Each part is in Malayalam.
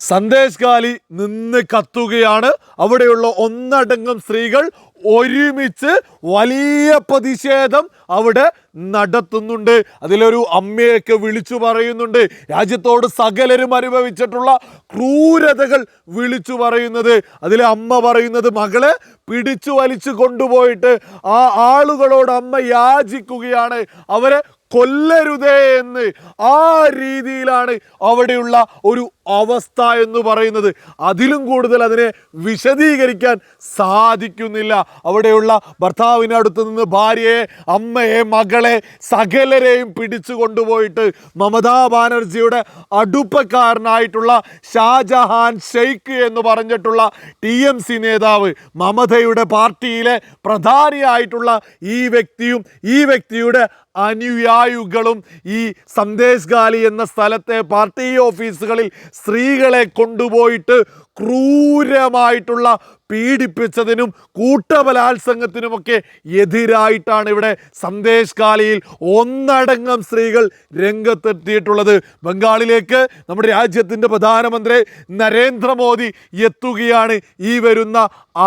സന്ദേശ് ഗാലി നിന്ന് കത്തുകയാണ്. അവിടെയുള്ള ഒന്നടങ്കം സ്ത്രീകൾ ഒരുമിച്ച് വലിയ പ്രതിഷേധം അവിടെ നടത്തുന്നുണ്ട്. അതിലൊരു അമ്മയൊക്കെ വിളിച്ചു പറയുന്നുണ്ട്. രാജ്യത്തോട് സകലരും അനുഭവിച്ചിട്ടുള്ള ക്രൂരതകൾ വിളിച്ചു പറയുന്നത്. അതിലെ അമ്മ പറയുന്നത് മകളെ പിടിച്ചു വലിച്ചു കൊണ്ടുപോയിട്ട് ആ ആളുകളോട് അമ്മ യാചിക്കുകയാണ്. അവരെ കൊല്ലരുതേ എന്ന് ആ രീതിയിലാണ് അവിടെയുള്ള ഒരു അവസ്ഥ എന്ന് പറയുന്നത് അതിലും കൂടുതൽ അതിനെ വിശദീകരിക്കാൻ സാധിക്കുന്നില്ല. അവിടെയുള്ള ഭർത്താവിനടുത്ത് നിന്ന് ഭാര്യയെ അമ്മയെ മകളെ സകലരെയും പിടിച്ചു കൊണ്ടുപോയിട്ട് മമതാ ബാനർജിയുടെ അടുപ്പക്കാരനായിട്ടുള്ള ഷാജഹാൻ ഷെയ്ഖ് എന്ന് പറഞ്ഞിട്ടുള്ള ടി എം സി നേതാവ് മമതയുടെ പാർട്ടിയിലെ പ്രധാനിയായിട്ടുള്ള ഈ വ്യക്തിയും ഈ വ്യക്തിയുടെ അനുയായികളും ഈ സന്ദേശ് ഗാലി എന്ന സ്ഥലത്തെ പാർട്ടി ഓഫീസുകളിൽ സ്ത്രീകളെ കൊണ്ടുപോയിട്ട് ക്രൂരമായിട്ടുള്ള പീഡിപ്പിച്ചതിനും കൂട്ടബലാത്സംഗത്തിനുമൊക്കെ എതിരായിട്ടാണ് ഇവിടെ സന്ദേശ് കാലിയിൽ ഒന്നടങ്കം സ്ത്രീകൾ രംഗത്തെത്തിയിട്ടുള്ളത്. ബംഗാളിലേക്ക് നമ്മുടെ രാജ്യത്തിന്റെ പ്രധാനമന്ത്രി നരേന്ദ്രമോദി എത്തുകയാണ് ഈ വരുന്ന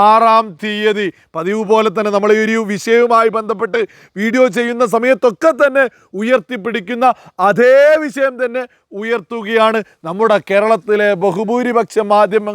ആറാം തീയതി. പതിവ് പോലെ തന്നെ നമ്മൾ ഈ ഒരു വിഷയവുമായി ബന്ധപ്പെട്ട് വീഡിയോ ചെയ്യുന്ന സമയത്തൊക്കെ തന്നെ ഉയർത്തിപ്പിടിക്കുന്ന അതേ വിഷയം തന്നെ ഉയർത്തുകയാണ് നമ്മുടെ കേരളത്തിലെ ബഹുഭൂരിപക്ഷ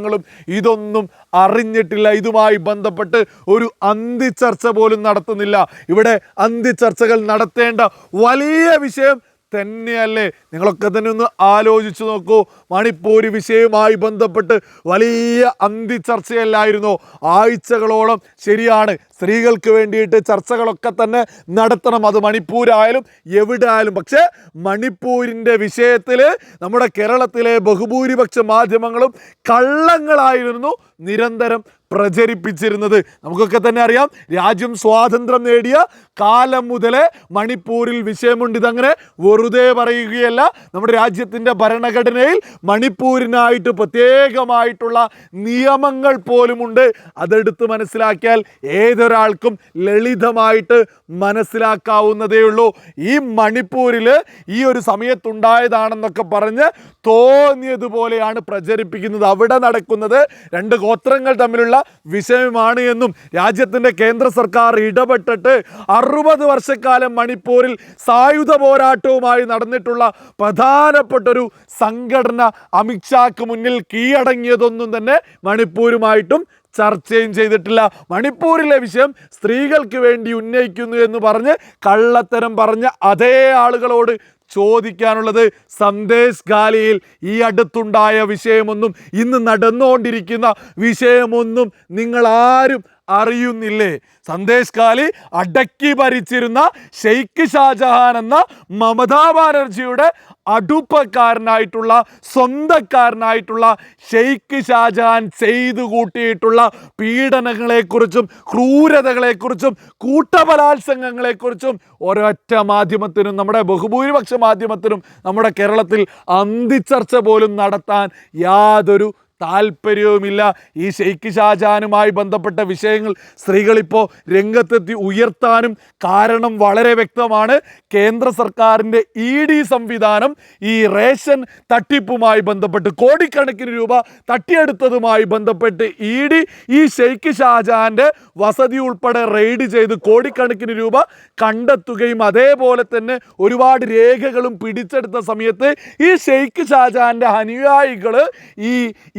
മാധ്യമങ്ങളും ഇതൊന്നും അറിഞ്ഞിട്ടില്ല. ഇതുമായി ബന്ധപ്പെട്ട് ഒരു അന്തിച്ചർച്ച പോലും നടത്തുന്നില്ല. ഇവിടെ അന്തിച്ചർച്ചകൾ നടത്തേണ്ട വലിയ വിഷയം തന്നെയല്ലേ? നിങ്ങളൊക്കെ തന്നെ ഒന്ന് ആലോചിച്ചു നോക്കൂ. മണിപ്പൂർ വിഷയവുമായി ബന്ധപ്പെട്ട് വലിയ അന്തി ചർച്ചയല്ലായിരുന്നു ആഴ്ചകളോളം ശരിയാണ്. സ്ത്രീകൾക്ക് വേണ്ടിയിട്ട് ചർച്ചകളൊക്കെ തന്നെ നടത്തണം. അത് മണിപ്പൂരായാലും എവിടെ ആയാലും പക്ഷേ മണിപ്പൂരിന്റെ വിഷയത്തിൽ നമ്മുടെ കേരളത്തിലെ ബഹുഭൂരിപക്ഷ മാധ്യമങ്ങളും കള്ളങ്ങളായിരുന്നു നിരന്തരം പ്രചരിപ്പിച്ചിരുന്നത്. നമുക്കൊക്കെ തന്നെ അറിയാം രാജ്യം സ്വാതന്ത്ര്യം നേടിയ കാലം മുതലേ മണിപ്പൂരിൽ വിഷയമുണ്ട്. ഇതങ്ങനെ വെറുതെ പറയുകയല്ല നമ്മുടെ രാജ്യത്തിന്റെ ഭരണഘടനയിൽ മണിപ്പൂരിനായിട്ട് പ്രത്യേകമായിട്ടുള്ള നിയമങ്ങൾ പോലുമുണ്ട്. അതെടുത്ത് മനസ്സിലാക്കിയാൽ ഏതൊരാൾക്കും ലളിതമായിട്ട് മനസ്സിലാക്കാവുന്നതേ ഉള്ളൂ. ഈ മണിപ്പൂരിൽ ഈ ഒരു സമയത്തുണ്ടായതാണെന്നൊക്കെ പറഞ്ഞ് തോന്നിയതുപോലെയാണ് പ്രചരിപ്പിക്കുന്നത്. അവിടെ നടക്കുന്നത് രണ്ട് ഗോത്രങ്ങൾ തമ്മിലുള്ള വിഷയമാണ് എന്നും രാജ്യത്തിന്റെ കേന്ദ്ര സർക്കാർ ഇടപെട്ടിട്ട് അറുപത് വർഷക്കാലം മണിപ്പൂരിൽ സായുധ പോരാട്ടവുമായി നടന്നിട്ടുള്ള പ്രധാനപ്പെട്ടൊരു സംഘടന അമിത്ഷാക്ക് മുന്നിൽ കീഴടങ്ങിയതൊന്നും തന്നെ മണിപ്പൂരുമായിട്ടും ചർച്ചയും ചെയ്തിട്ടില്ല. മണിപ്പൂരിലെ വിഷയം സ്ത്രീകൾക്ക് വേണ്ടി ഉന്നയിക്കുന്നു എന്ന് പറഞ്ഞ് കള്ളത്തരം പറഞ്ഞ അതേ ആളുകളോട് ചോദിക്കാനുള്ളത് സന്ദേശ് ഗാലിയിൽ ഈ അടുത്തുണ്ടായ വിഷയമൊന്നും ഇന്ന് നടന്നുകൊണ്ടിരിക്കുന്ന വിഷയമൊന്നും നിങ്ങൾ ആരും അറിയുന്നില്ലേ? സന്ദേശ് കാലി അടക്കി ഭരിച്ചിരുന്ന ഷെയ്ഖ് ഷാജഹാൻ എന്ന മമതാ ബാനർജിയുടെ അടുപ്പക്കാരനായിട്ടുള്ള സ്വന്തക്കാരനായിട്ടുള്ള ഷെയ്ഖ് ഷാജഹാൻ ചെയ്തു കൂട്ടിയിട്ടുള്ള പീഡനങ്ങളെക്കുറിച്ചും ക്രൂരതകളെക്കുറിച്ചും കൂട്ടബലാത്സംഗങ്ങളെക്കുറിച്ചും ഒരൊറ്റ മാധ്യമത്തിനും നമ്മുടെ ബഹുഭൂരിപക്ഷ മാധ്യമത്തിനും നമ്മുടെ കേരളത്തിൽ അന്തിച്ചർച്ച പോലും നടത്താൻ യാതൊരു താല്പര്യവുമില്ല. ഈ ഷെയ്ഖ് ഷാജാനുമായി ബന്ധപ്പെട്ട വിഷയങ്ങൾ സ്ത്രീകളിപ്പോൾ രംഗത്തെത്തി ഉയർത്താനും കാരണം വളരെ വ്യക്തമാണ്. കേന്ദ്ര സർക്കാരിന്റെ ഇ ഡി സംവിധാനം ഈ റേഷൻ തട്ടിപ്പുമായി ബന്ധപ്പെട്ട് കോടിക്കണക്കിന് രൂപ തട്ടിയെടുത്തതുമായി ബന്ധപ്പെട്ട് ഇ ഡി ഈ ഷെയ്ഖ് ഷാജാന്റെ വസതി ഉൾപ്പെടെ റെയ്ഡ് ചെയ്ത് കോടിക്കണക്കിന് രൂപ കണ്ടെത്തുകയും അതേപോലെ തന്നെ ഒരുപാട് രേഖകളും പിടിച്ചെടുത്ത സമയത്ത് ഈ ഷെയ്ഖ് ഷാജാന്റെ അനുയായികൾ ഈ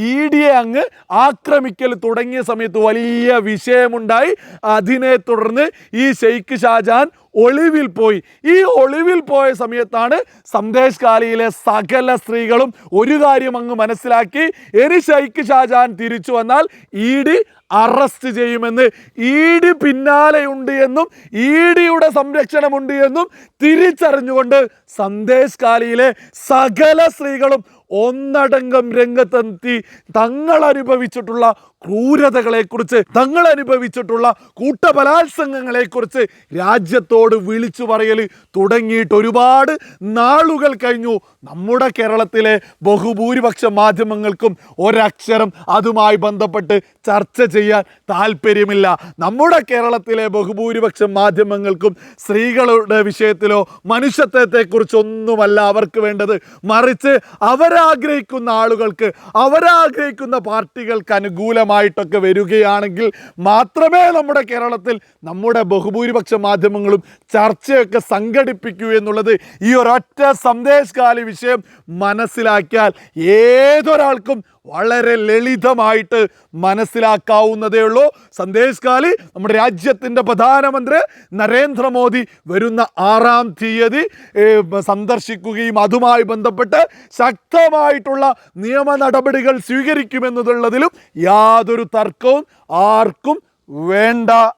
ഇ ഡിയെ അങ്ങ് ആക്രമിക്കൽ തുടങ്ങിയ സമയത്ത് വലിയ വിഷയമുണ്ടായി. അതിനെ തുടർന്ന് ഈ ഷെയ്ഖ് ഷാജാൻ ഒളിവിൽ പോയി. ഈ ഒളിവിൽ പോയ സമയത്താണ് സന്ദേശ് കാലിയിലെ സകല സ്ത്രീകളും ഒരു കാര്യം അങ്ങ് മനസ്സിലാക്കി. ഇനി ഷെയ്ഖ് ഷാജാൻ തിരിച്ചു വന്നാൽ ഇ ഡി അറസ്റ്റ് ചെയ്യുമെന്ന്. ഇ ഡി പിന്നാലെയുണ്ട് എന്നും ഇ സംരക്ഷണമുണ്ട് എന്നും തിരിച്ചറിഞ്ഞുകൊണ്ട് സന്ദേശ് കാലിയിലെ സകല സ്ത്രീകളും ഒന്നടങ്കം രംഗത്തെത്തി തങ്ങൾ അനുഭവിച്ചിട്ടുള്ള ക്രൂരതകളെക്കുറിച്ച് തങ്ങൾ അനുഭവിച്ചിട്ടുള്ള കൂട്ടബലാത്സംഗങ്ങളെക്കുറിച്ച് രാജ്യത്തോട് വിളിച്ചു പറയൽ തുടങ്ങിയിട്ട് ഒരുപാട് നാളുകൾ കഴിഞ്ഞു. നമ്മുടെ കേരളത്തിലെ ബഹുഭൂരിപക്ഷ മാധ്യമങ്ങൾക്കും ഒരക്ഷരം അതുമായി ബന്ധപ്പെട്ട് ചർച്ച ചെയ്യാൻ താല്പര്യമില്ല. നമ്മുടെ കേരളത്തിലെ ബഹുഭൂരിപക്ഷ മാധ്യമങ്ങൾക്കും സ്ത്രീകളുടെ വിഷയത്തിലോ മനുഷ്യത്വത്തെക്കുറിച്ചൊന്നുമല്ല അവർക്ക് വേണ്ടത്. മറിച്ച് അവർ അവരാഗ്രഹിക്കുന്ന ആളുകൾക്ക് അവരാഗ്രഹിക്കുന്ന പാർട്ടികൾക്ക് അനുകൂലമായിട്ടൊക്കെ വരികയാണെങ്കിൽ മാത്രമേ നമ്മുടെ കേരളത്തിൽ നമ്മുടെ ബഹുഭൂരിപക്ഷ മാധ്യമങ്ങളും ചർച്ചയൊക്കെ സംഘടിപ്പിക്കൂ എന്നുള്ളത് ഈ ഒരൊറ്റ സന്ദേശകാലി വിഷയം മനസ്സിലാക്കിയാൽ ഏതൊരാൾക്കും വളരെ ലളിതമായിട്ട് മനസ്സിലാക്കാവുന്നതേ ഉള്ളൂ. സന്ദേശ് കാലി നമ്മുടെ രാജ്യത്തിന്റെ പ്രധാനമന്ത്രി നരേന്ദ്രമോദി വരുന്ന ആറാം തീയതി സന്ദർശിക്കുകയും അതുമായി ബന്ധപ്പെട്ട് ശക്തമായിട്ടുള്ള നിയമ നടപടികൾ സ്വീകരിക്കുമെന്നതുള്ളതിലും യാതൊരു തർക്കവും ആർക്കും വേണ്ട.